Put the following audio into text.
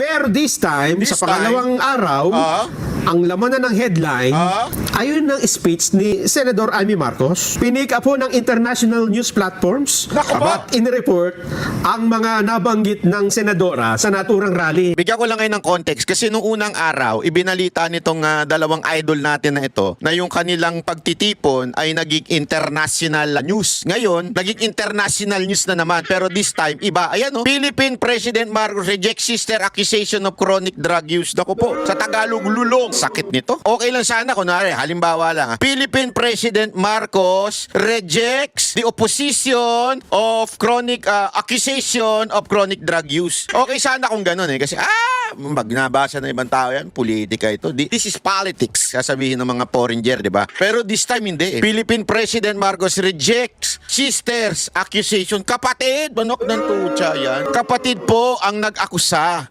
Pero this time, This sa pangalawang araw, Ah. Ang laman na ng headline, Ah. ayun ng speech ni Senador Amy Marcos. Pinik up po ng international news platforms at in-report ang mga nabanggit ng senadora sa naturang rally. Bigyan ko lang ngayon ng context kasi nung unang araw, ibinalita nitong ah, dalawang idol natin na ito na yung kanilang pagtitipon ay naging international news. Ngayon, naging international news na naman pero this time iba. Ayan oh, Philippine President Marcos rejects sister accusation of chronic drug use. Dako po, sa Tagalog lulong. Sakit nito. Okay lang sana kunwari, halimbawa lang. ah. Philippine President Marcos rejects the opposition of chronic ah, accusation of chronic drug use. Okay sana kung ganun eh kasi ah, pag nabasa ng ibang tao yan, politika ito. This is politics, sasabihin ng mga foreigner, di ba? Pero this time hindi eh. Philippine President Marcos rejects sisters accusation. Kapatid, manok ng tutsa yan. Kapatid po ang nag-akusa